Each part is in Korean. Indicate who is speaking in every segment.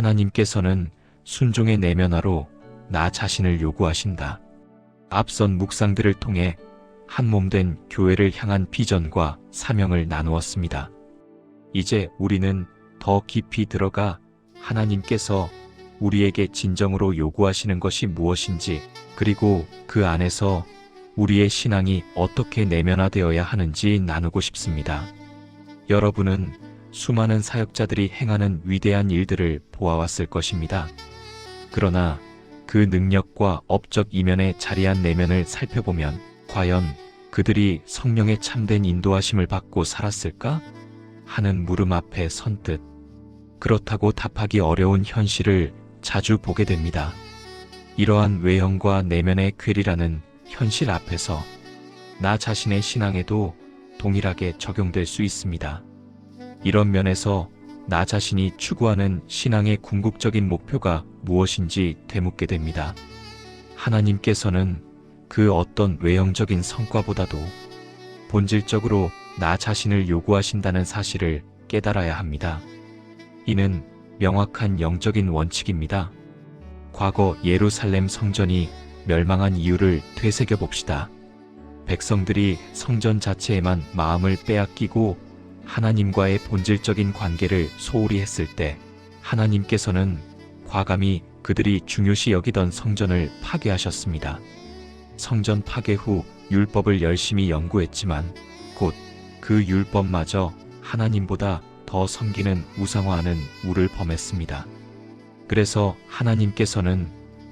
Speaker 1: 하나님께서는 순종의 내면화로 나 자신을 요구하신다. 앞선 묵상들을 통해 한몸된 교회를 향한 비전과 사명을 나누었습니다. 이제 우리는 더 깊이 들어가 하나님께서 우리에게 진정으로 요구하시는 것이 무엇인지, 그리고 그 안에서 우리의 신앙이 어떻게 내면화되어야 하는지 나누고 싶습니다. 여러분은 수많은 사역자들이 행하는 위대한 일들을 보아왔을 것입니다. 그러나 그 능력과 업적 이면의 자리한 내면을 살펴보면 과연 그들이 성령의 참된 인도하심을 받고 살았을까? 하는 물음 앞에 선뜻 그렇다고 답하기 어려운 현실을 자주 보게 됩니다. 이러한 외형과 내면의 괴리라는 현실 앞에서 나 자신의 신앙에도 동일하게 적용될 수 있습니다. 이런 면에서 나 자신이 추구하는 신앙의 궁극적인 목표가 무엇인지 되묻게 됩니다. 하나님께서는 그 어떤 외형적인 성과보다도 본질적으로 나 자신을 요구하신다는 사실을 깨달아야 합니다. 이는 명확한 영적인 원칙입니다. 과거 예루살렘 성전이 멸망한 이유를 되새겨 봅시다. 백성들이 성전 자체에만 마음을 빼앗기고 하나님과의 본질적인 관계를 소홀히 했을 때 하나님께서는 과감히 그들이 중요시 여기던 성전을 파괴하셨습니다. 성전 파괴 후 율법을 열심히 연구했지만 곧 그 율법마저 하나님보다 더 섬기는 우상화하는 우를 범했습니다. 그래서 하나님께서는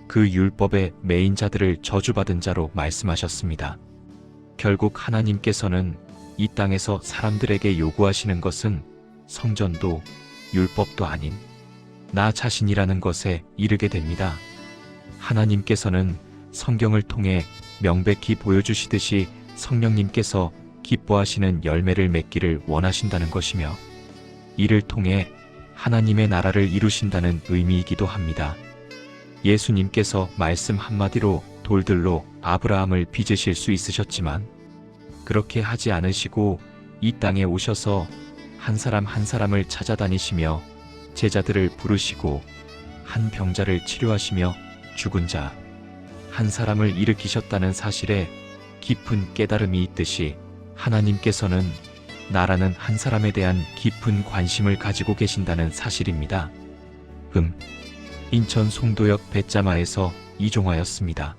Speaker 1: 그 율법의 메인 자들을 저주받은 자로 말씀하셨습니다. 결국 하나님께서는 이 땅에서 사람들에게 요구하시는 것은 성전도 율법도 아닌 나 자신이라는 것에 이르게 됩니다. 하나님께서는 성경을 통해 명백히 보여주시듯이 성령님께서 기뻐하시는 열매를 맺기를 원하신다는 것이며 이를 통해 하나님의 나라를 이루신다는 의미이기도 합니다. 예수님께서 말씀 한마디로 돌들로 아브라함을 빚으실 수 있으셨지만 그렇게 하지 않으시고 이 땅에 오셔서 한 사람 한 사람을 찾아다니시며 제자들을 부르시고 한 병자를 치료하시며 죽은 자 한 사람을 일으키셨다는 사실에 깊은 깨달음이 있듯이 하나님께서는 나라는 한 사람에 대한 깊은 관심을 가지고 계신다는 사실입니다. 음. 인천 송도역 배짜마에서 이종하였습니다.